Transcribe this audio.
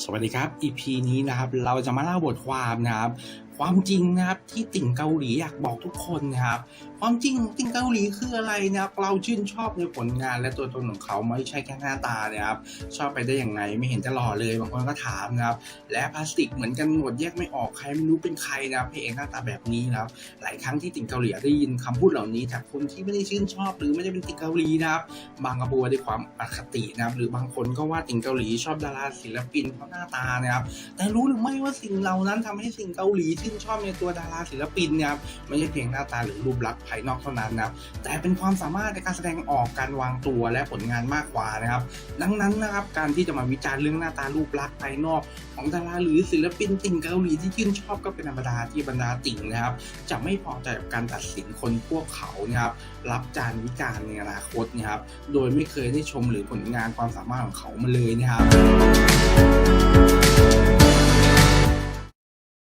สวัสดีครับ EP นี้นะครับ เราจะมาเล่าบทความนะครับความจริงนะครับที่ติ่งเกาหลีอยากบอกทุกคนนะครับ ความจริงของติ่งเกาหลีคืออะไรนะครับเราชื่นชอบในผลงานและตัวตนของเขาไม่ใช่แค่หน้าตานะครับ ชอบไปได้อย่างไงไม่เห็นจะหล่อเลยบางคนก็ถามนะครับ และพลาสติกเหมือนกันหมดแยกไม่ออกใครไม่รู้เป็นใครนะครับเพลงหน้าตาแบบนี้นะครับ หลายครั้งที่ติ่งเกาหลีได้ยินคำพูดเหล่านี้จากคนที่ไม่ได้ชื่นชอบ หรือไม่ได้เป็นติ่งเกาหลีนะครับบางกระบวด้วยความอคตินะครับหรือบางคนก็ว่าติ่งเกาหลีชอบดาราศิลปินเพราะหน้าตานะครับ แต่รู้หรือไม่ว่าสิ่งเหล่านั้นทำให้สิ่งเกาหลีชื่นชอบในตัวดาราศิลปินนะครับไม่ใช่เพียงหน้าตาหรือรูปลักษณ์ภายนอกเท่านั้นนะครับแต่เป็นความสามารถในการแสดงออกการวางตัวและผลงานมากกว่านะครับ ดังนั้นนะครับการที่จะมาวิจารณ์เรื่องหน้าตารูปลักษณ์ภายนอก ของดาราหรือศิลปินติ่งเกาหลีที่ชื่นชอบก็เป็นธรรมดาที่บรรดาติ่งนะครับจะไม่พอใจกับการตัดสินคนพวกเขานะครับรับจานวิจารณ์ในอนาคตนะครับโดยไม่เคยได้ชมหรือผลงานความสามารถของเขามาเลยนะครับ